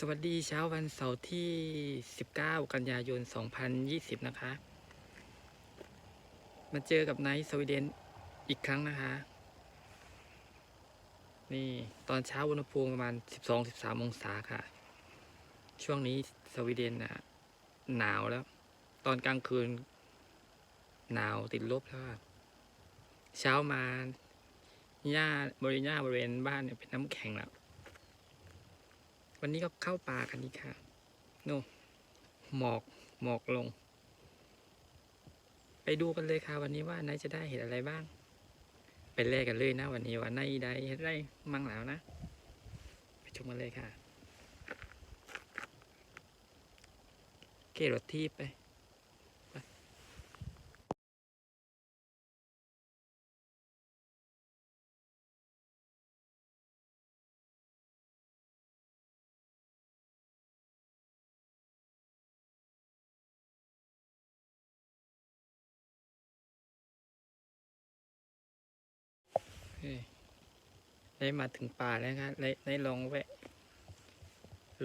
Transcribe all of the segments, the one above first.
สวัสดีเช้าวันเสาร์ที่ 19 กันยายน 2020 นะคะ มาเจอกับไนท์สวีเดนอีกครั้งนะคะ นี่ตอนเช้าอุณหภูมิประมาณ 12-13 องศาค่ะ ช่วงนี้สวีเดนนะหนาวแล้ว ตอนกลางคืน หนาวติดลบแล้วเช้ามาหญ้าบริเวณหญ้าบริเวณบ้านเนี่ยเป็นน้ำแข็งแล้ว วันนี้ก็เข้าป่ากันอีกค่ะโน่หมอกหมอกลง ไปดูกันเลยค่ะ วันนี้ว่านายจะได้เห็นอะไรบ้าง ไปแลกกันเลยนะ วันนี้ว่านายได้เห็นอะไรมั่งแล้วนะ ไปชมกันเลยค่ะ เกรถทีบไป ได้มาถึงป่าแล้วครับได้ได้ลองแวะ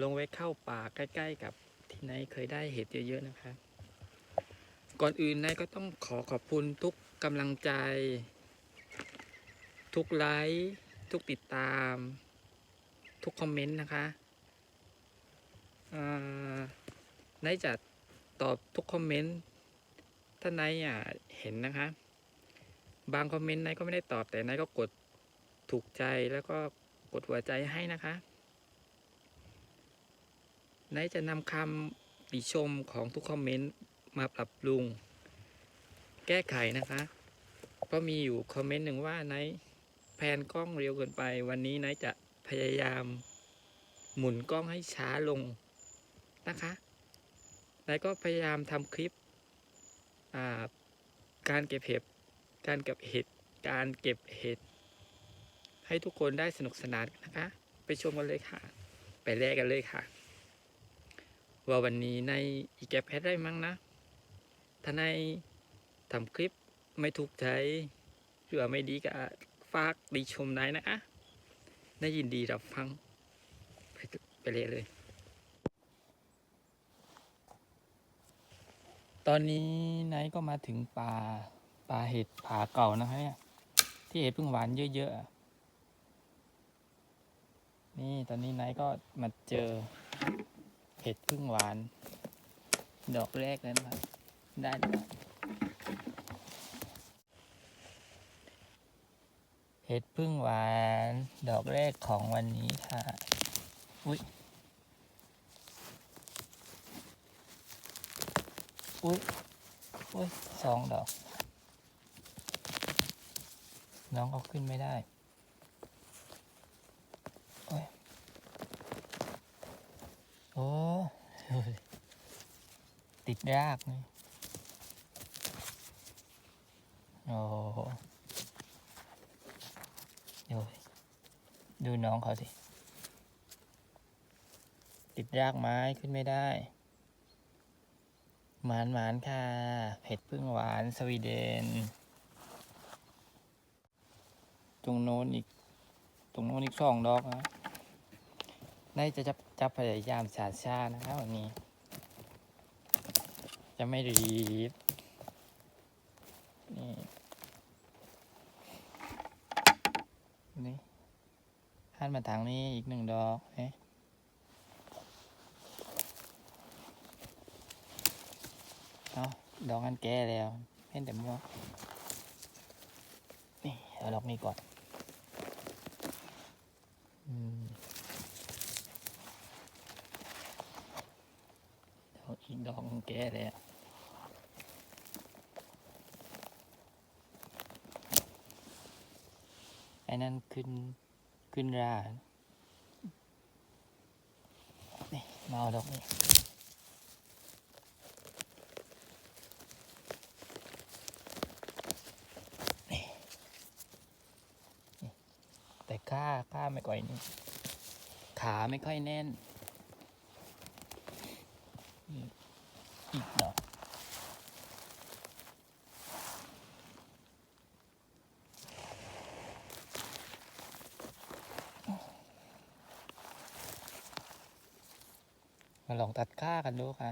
ลงแวะเข้าป่าใกล้ ๆ กับที่นายเคยได้เห็ดเยอะๆนะครับ ก่อนอื่นนายก็ต้องขอขอบคุณทุกกำลังใจ ทุกไลค์ทุกติดตาม ทุกคอมเมนต์นะคะนายจะตอบทุกคอมเมนต์ถ้านายเห็นนะคะ บางคอมเมนต์นายก็ไม่ได้ตอบแต่นายก็กด ถูกใจแล้วก็กดหัวใจให้นะคะนายจะนำคำติชมของทุกคอมเมนต์มาปรับปรุง แก้ไขนะคะก็มีอยู่คอมเมนต์หนึ่งว่านายแพนกล้องเร็วเกินไป วันนี้นจะพยายาม หมุนกล้องให้ช้าลงนะคะนก็พยายามทำคลิปการเก็บเห็ดการเก็บเห็ดการเก็บเห็ด ให้ทุกคนได้สนุกสนานนะคะ ไปชมกันเลยค่ะ ไปแลกกันเลยค่ะ ว่าวันนี้ในอีแกบเพชรได้มั้งนะถ้าในทำคลิปไม่ถูกใจหรือว่าไม่ดีก็ฝากดีชมได้นะคะน่ายินดีรับฟังไปไปเลยเลย ตอนนี้ไนก็มาถึงป่าป่าเห็ดผาเก่านะคะเนี่ยที่เห็ดพึ่งหวานเยอะๆอะ นี่ตอนนี้ไนท์ก็มาเจอเห็ดพึ่งหวาน ดอกแรกแล้วนะครับ ได้เห็ดพึ่งหวานดอกแรกของวันนี้ค่ะ อุ้ยอุ้ยอุ้ยสองดอก น้องเขาขึ้นไม่ได้ โอ้ย โอ้ยติด ยากนี่โอ้โหดูดูน้องเขาสิติดยากไม้ขึ้นไม่ได้ หมานหมานค่ะ เผ็ดพึ่งหวานสวีเดน ตรงโน้นอีก ตรงโน้นอีกสองดอกนะน่าจะจับจับพยายามชาชานะครับวันนี้ จะไม่รีบ นี่ นี่หันมาทางนี้อีกหนึ่งดอกเอ๊ะเอาดอกนั้นแก่แล้วเห็นแต่ม่วงนี่เอาดอกนี้ก่อนอืมดอกอีกดอกแก่แล้ว อ้นั่นขึ้นขึ้นรานี่มาเอาดอกนี้แต่ข้าข้าไม่ค่อยนี่ขาไม่ค่อยแน่นอืมอีกดอก มาลองตัดค่ากันดูค่ะ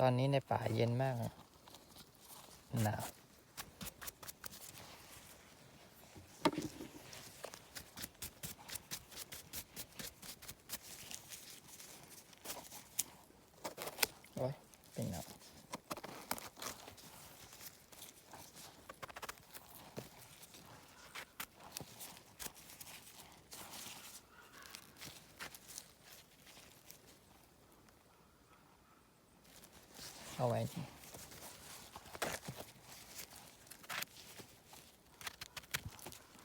ตอนนี้ในป่าเย็นมากหนาว โอ้ยเป็นหนาวเอาไว้นี่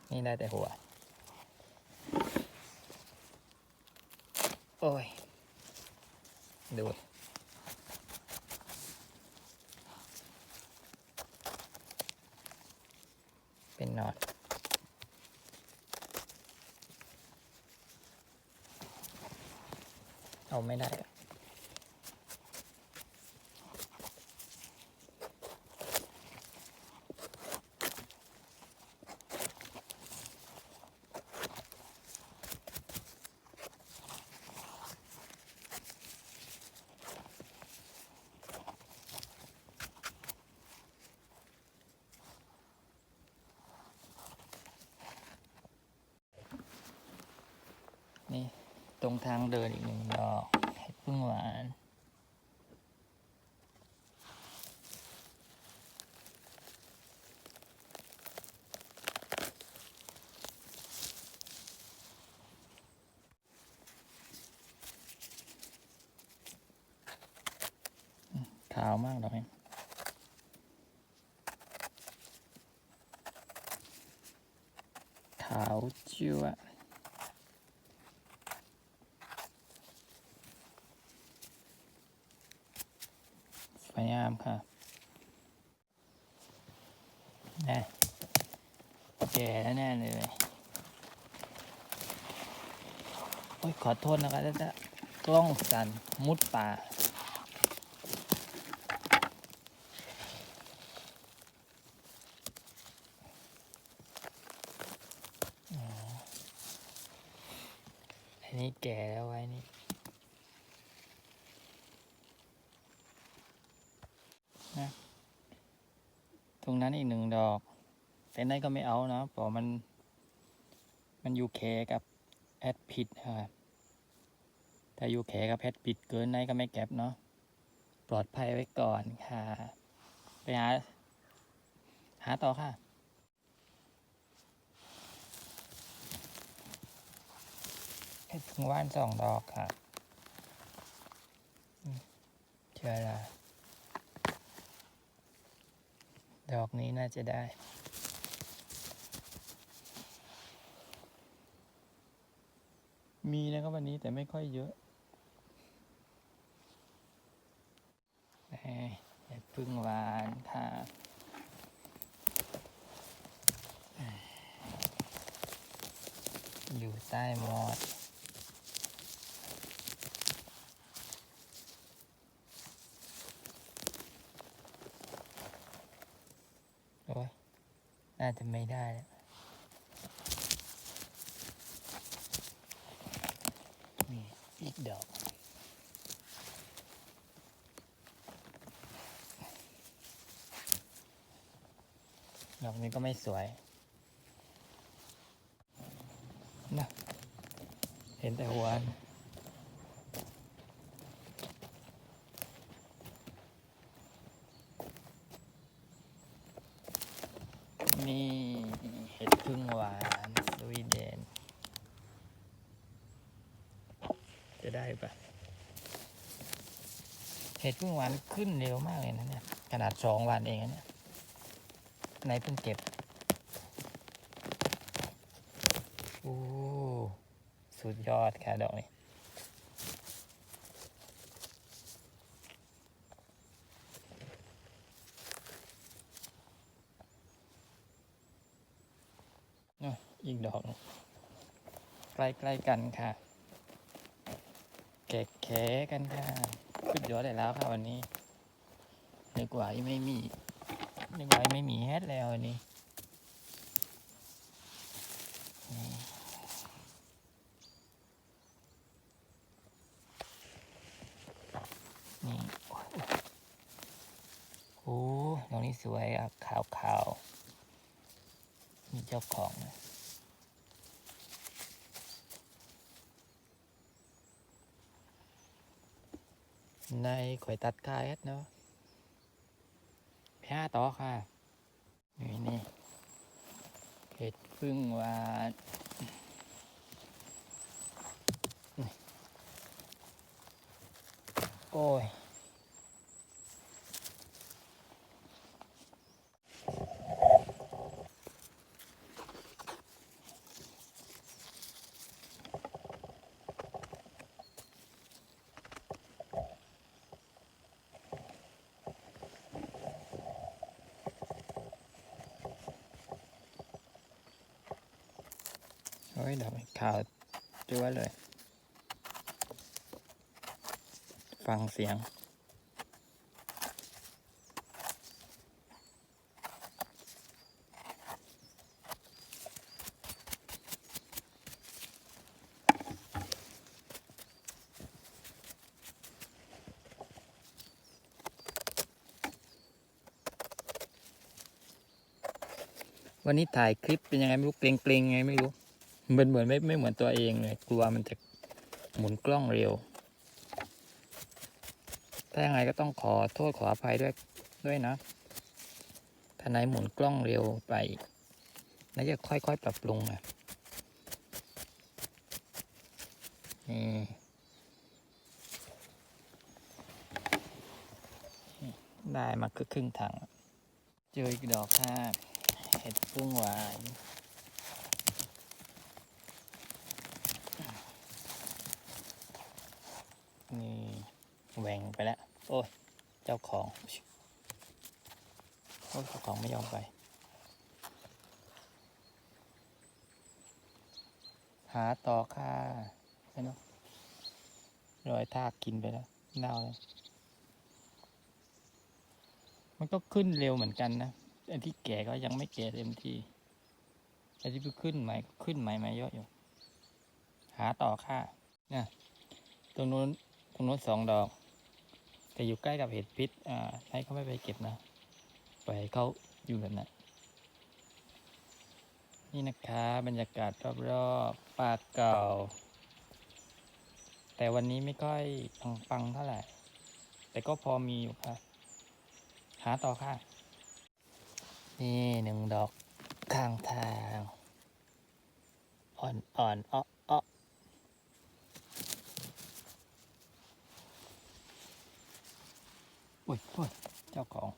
นี่ได้แต่หัว โอ้ย ดูดเป็นหนอน เอาไม่ได้นี่ตรงทางเดินอีกหนึ่งดอกเห็ดพึ่งหวาน ขาวมากดอกนี้ขาวจั่วสวยงามค่ะแน่แก่แล้วแน่เลย โอ้ยขอโทษนะคะจะกล้องสั่นมุดป่า อันนี้แก่แล้วไว้นี่ นะ ตรงนั้นอีกหนึ่งดอกแต่นั่นก็ไม่เอานะเพราะมัน มันอยู่แคกับแอดผิดครับถ้าอยู่แคกับแอดผิดเกินนั่นก็ไม่แก็บเนาะ ปลอดภัยไว้ก่อนค่ะ ไปหา หาต่อค่ะ เพึ่งว่านสองดอกค่ะเชื่อละดอกนี้น่าจะได้มีนะครับวันนี้แต่ไม่ค่อยเยอะแหม่เห็ดพึ่งหวานค่ะอยู่ใต้หมอด น่าจะไม่ได้แล้วนี่อีกดอกดอกนี้ก็ไม่สวยนะเห็นแต่หัว นี่เห็ดพึ่งหวานสวีเดน จะได้ปะ เห็ดพึ่งหวานขึ้นเร็วมากเลยนะเนี่ย ขนาดสองวันเองนะเนี่ยไหนเพิ่งเก็บ โอ้ สุดยอดค่ะดอกนี้อีกดอกหนึ่งใกล้ๆกันค่ะแกะแขกันค่ะ สุดยอดเลยแล้วค่ะวันนี้นึกว่ายังไม่มีนึกว่ายังไม่มีแฮดแล้ววันนี้นี่โอ้โหดอกนี้สวยอะขาวขาวๆ มีเจ้าของนะ ในข่อยตัดกายเนาะไปห้าต่อค่ะ นี่นี่เห็ดพึ่งหวานโอ้ย โอ้ยดอกขาวจัวเลย ฟังเสียง วันนี้ถ่ายคลิปเป็นยังไงไม่รู้เกรงๆไงไม่รู้ มือนเหมือนไม่ไม่เหมือนตัวเองเลยกลัวมันจะหมุนกล้องเร็ว ถ้ายังไงก็ต้องขอโทษขออภัยด้วยด้วยนะถ้าไหนหมุนกล้องเร็วไปน่าจะค่อยๆปรับปรุงนะนี่ได้มาคือครึ่งถัง เจออีกดอกค่ะเห็ดพึ่งหวาน นี่แหว่งไปแล้ว โอ้ย เจ้าของ โอ้ยเจ้าของไม่ยอมไป หาต่อค่ะใช่เนาะรอยทากกินไปแล้วเน่าแล้วมันก็ขึ้นเร็วเหมือนกันนะอันที่แก่ก็ยังไม่แก่เต็มที่อันที่เพิ่งขึ้นใหม่ก็ขึ้นใหม่มาเยอะอยู่ หาต่อค่ะเนี่ยตรงนู้น ตรงนู้นสองดอก แต่อยู่ใกล้กับเห็ดพิษอ่าให้เขาไม่ไปเก็บนะปล่อยให้เขาอยู่แบบนั้นนี่นะคะบรรยากาศรอบๆป่าเก่า แต่วันนี้ไม่ค่อยปังๆเท่าไหร่ แต่ก็พอมีอยู่ค่ะ หาต่อค่ะ นี่หนึ่งดอกข้างทาง อ่อนอ่อนๆอ้อ อุ้ยอุ้ยเจ้าของ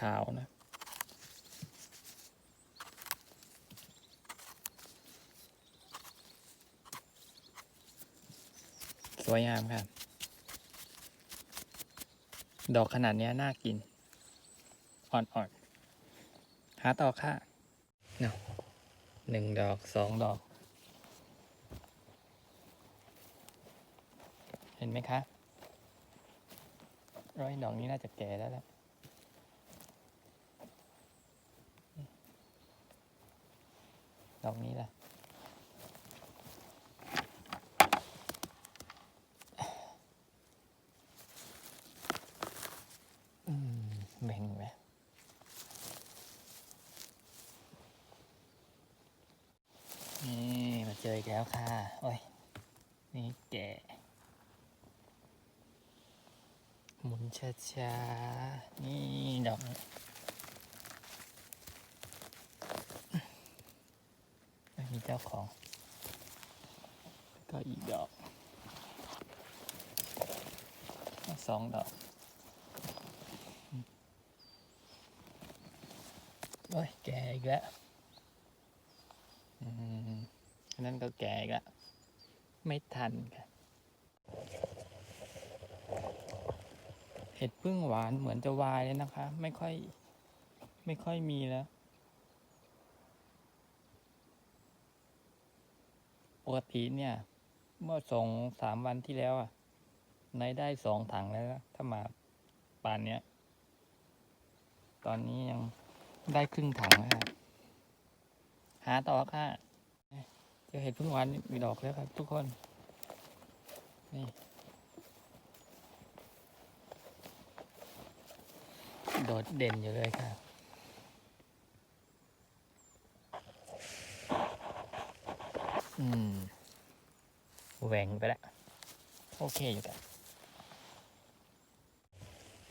ขาวนะสวยงามครับ ดอกขนาดนี้น่ากิน อ่อนๆ หาต่อค่ะเนาะหนึ่งดอกสองดอก เห็นไหมคะ ร้อยดอกนี้น่าจะแก่แล้วแหละดอกนี้ล่ะ อืมแบ่งไหมนี่มาเจออีกแล้วค่ะ โอ้ย นี่แก่ หมุน ช้าๆ นี่ดอกมีเจ้าของ ก็อีกดอก สองดอกโอ้ยแก่อีกแล้วอืมอันนั่นก็แก่อีกแล้วไม่ทันค่ะ เห็ดพึ่งหวานเหมือนจะวายเลยนะคะ ไม่ค่อย ไม่ค่อยมีแล้ว ปกติเนี่ย เมื่อสองสามวันที่แล้วอะนายได้สองถังแล้วนะถ้ามาป่านเนี้ย ตอนนี้ยังได้ครึ่งถังแล้วครับหาต่อค่ะเจอเห็ดพึ่งหวานมีดอกแล้วครับทุกคน นี่ โดดเด่นอยู่เลยครับอืมแหว่งไปแล้วโอเคอยู่กัน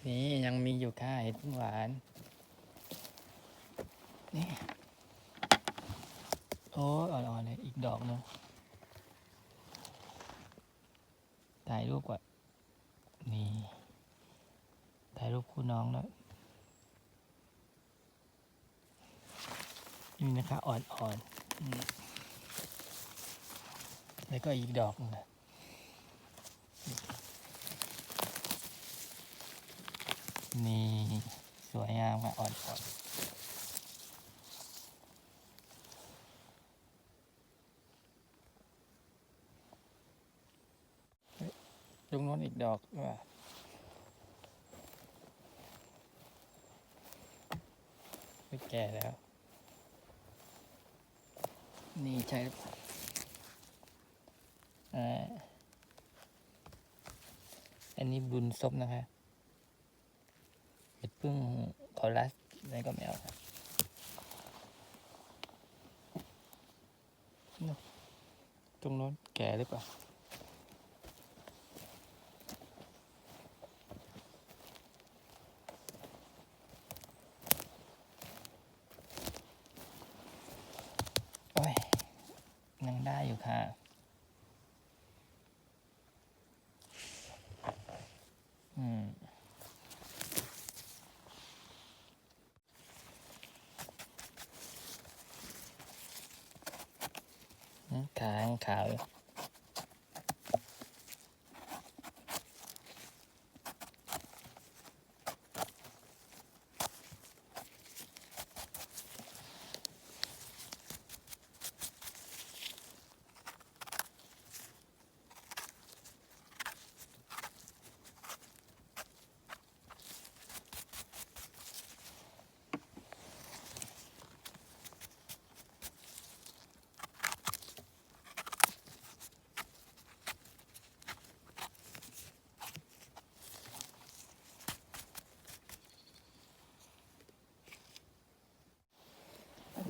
นี่ยังมีอยู่ค่ะเห็ดหวาน นี่ โอ้อ่อนๆเลยอีกดอกหนึงถ่ายรูปก่อนนี่ถ่ายรูปคู่น้องแล้ว นี่นะคะอ่อนๆอืมแล้วก็อีกดอกหนึงนะนี่ สวยงามค่ะอ่อนๆตรงโน้นอีกดอกว่าไม่แก่แล้ว นี่ใช่หรือเปล่าอันนี้บุญซบนะคะเห็ดพึ่งคอรัสอะไรก็ไม่เอาครับนู่นตรงโน้นแก่หรือเปล่า ยังได้อยู่ค่ะ อืม ขายังขาวอยู่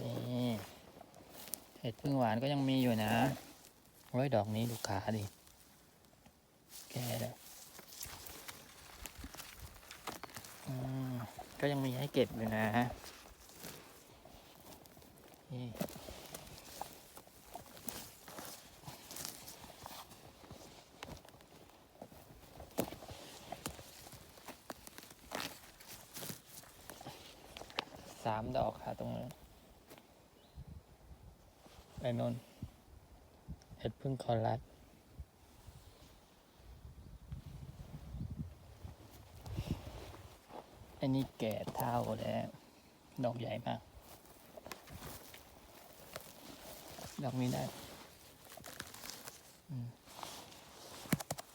นี่เห็ดพึ่งหวานก็ยังมีอยู่นะโอ้ยดอกนี้ดูขาดิ แก่แล้วก็ยังมีให้เก็บอยู่นะนี่สามดอกค่ะตรงนั้ ไอ้นนท์เห็ดพึ่งคอรัสอันนี้แก่เท่าแล้ว ดอกใหญ่มาก ดอกนี้ได้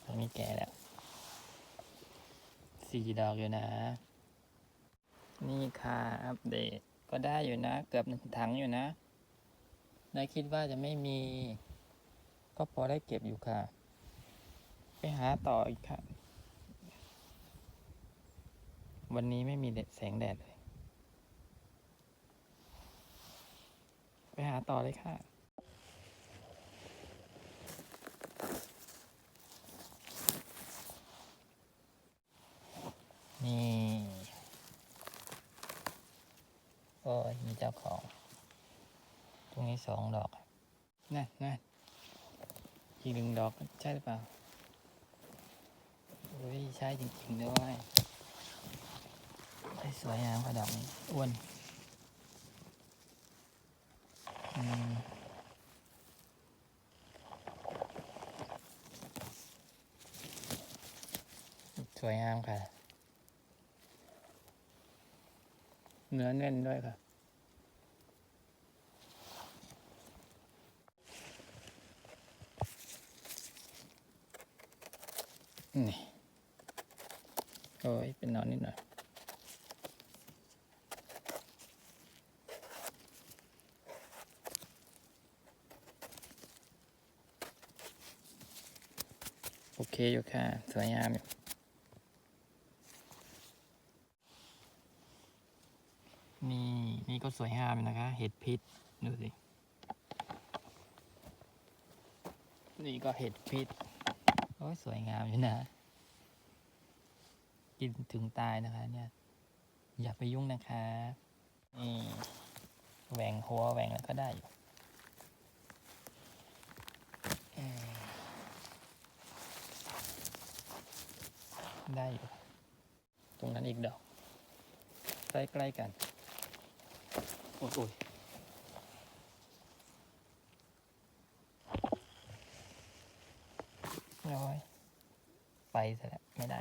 ดอกนี้แก่แล้วสี่ดอกอยู่นะ นี่ค่ะ อัปเดตก็ได้อยู่นะ เกือบหนึ่งถังอยู่นะ นายคิดว่าจะไม่มี ก็พอได้เก็บอยู่ค่ะ ไปหาต่ออีกค่ะ วันนี้ไม่มีแดดแสงแดดเลย ไปหาต่อเลยค่ะนี่ โอ้ยมีเจ้าของ ตรงนี้สองดอกนั่นนั่นอีกหนึ่งดอกใช่หรือเปล่าเฮ้ยใช่จริงๆด้วยสวยงามกว่าดอกนี้อ้วนสวยงามค่ะ เนื้อแน่นด้วยค่ะ อเคอยู่ค่ะ สวยงามอยู่นี่ นี่ก็สวยงามนะคะ เห็ดพิษ ดูสิ นี่ก็เห็ดพิษ โอ้ยสวยงามอยู่นะ กินถึงตายนะคะ เนี่ย อย่าไปยุ่งนะคะนี่แหว่งหัวแหว่งแล้วก็ได้อยู่ ได้อยู่ ตรงนั้นอีกดอก ใกล้ๆกัน โอ้ยโอ้ยน้อยไปซะแล้วไม่ได้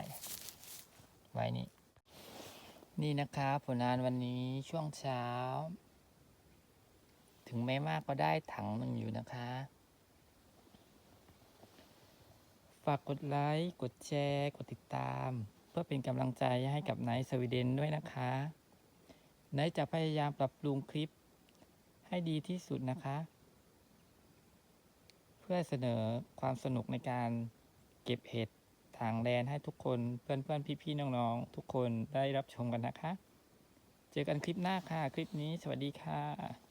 ไว้นี่ นี่นะครับผลงานวันนี้ช่วงเช้า ถึงไม่มากก็ได้ถังหนึ่งอยู่นะคะ ฝากกดไลค์ กดแชร์ กดติดตาม เพื่อเป็นกำลังใจให้กับไนท์สวีเดนด้วยนะคะไนท์จะพยายามปรับปรุงคลิป ให้ดีที่สุดนะคะ เพื่อเสนอความสนุกในการเก็บเห็ดทางแดนให้ทุกคนเพื่อนๆพี่ๆน้องๆ ทุกคนได้รับชมกันนะคะ เจอกันคลิปหน้าค่ะ คลิปนี้สวัสดีค่ะ